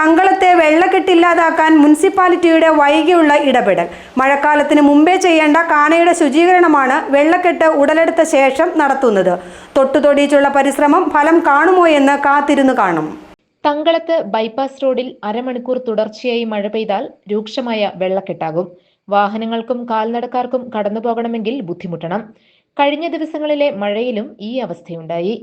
തങ്കളത്തെ വെള്ളക്കെട്ടില്ലാതാക്കാൻ മുനിസിപ്പാലിറ്റിയുടെ വൈകിയുള്ള ഇടപെടൽ. മഴക്കാലത്തിന് മുമ്പേ ചെയ്യേണ്ട കാണയുടെ ശുചീകരണമാണ് വെള്ളക്കെട്ട് ഉടലെടുത്ത ശേഷം നടത്തുന്നത്. തൊട്ടുതൊടിയിച്ചുള്ള പരിശ്രമം ഫലം കാണുമോ എന്ന് കാത്തിരുന്നു കാണും. തങ്കളത്ത് ബൈപ്പാസ് റോഡിൽ അരമണിക്കൂർ തുടർച്ചയായി മഴ പെയ്താൽ രൂക്ഷമായ വെള്ളക്കെട്ടാകും. വാഹനങ്ങൾക്കും കാൽനടക്കാർക്കും കടന്നുപോകണമെങ്കിൽ ബുദ്ധിമുട്ടണം. കഴിഞ്ഞ ദിവസങ്ങളിലെ മഴയിലും ഈ അവസ്ഥയുണ്ടായി.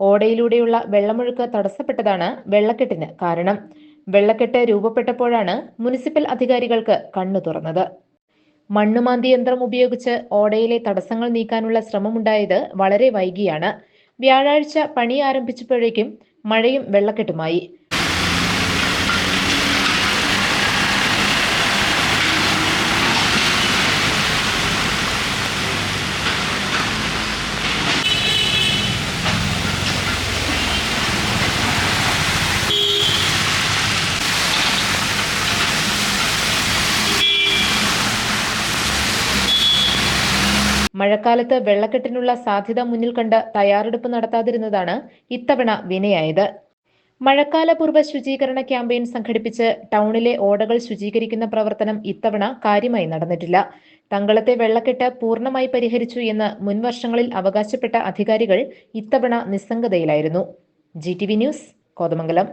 ഓടയിലൂടെയുള്ള വെള്ളമൊഴുക്ക് തടസ്സപ്പെട്ടതാണ് വെള്ളക്കെട്ടിന് കാരണം. വെള്ളക്കെട്ട് രൂപപ്പെട്ടപ്പോഴാണ് മുനിസിപ്പൽ അധികാരികൾക്ക് കണ്ണു തുറന്നത്. മണ്ണുമാന്തി യന്ത്രം ഉപയോഗിച്ച് ഓടയിലെ തടസ്സങ്ങൾ നീക്കാനുള്ള ശ്രമമുണ്ടായത് വളരെ വൈകിയാണ്. വ്യാഴാഴ്ച പണി ആരംഭിച്ചപ്പോഴേക്കും മഴയും വെള്ളക്കെട്ടുമായി. മഴക്കാലത്ത് വെള്ളക്കെട്ടിനുള്ള സാധ്യത മുന്നിൽ കണ്ട് തയ്യാറെടുപ്പ് നടത്താതിരുന്നതാണ് ഇത്തവണ വിനയായത്. മഴക്കാലപൂർവ ശുചീകരണ ക്യാമ്പയിൻ സംഘടിപ്പിച്ച് ടൗണിലെ ഓടകൾ ശുചീകരിക്കുന്ന പ്രവർത്തനം ഇത്തവണ കാര്യമായി നടന്നിട്ടില്ല. തങ്കളത്തെ വെള്ളക്കെട്ട് പൂർണമായി പരിഹരിച്ചു എന്ന് മുൻവർഷങ്ങളിൽ അവകാശപ്പെട്ട അധികാരികൾ ഇത്തവണ നിസ്സംഗതയിലായിരുന്നു. G news Kothamangalam.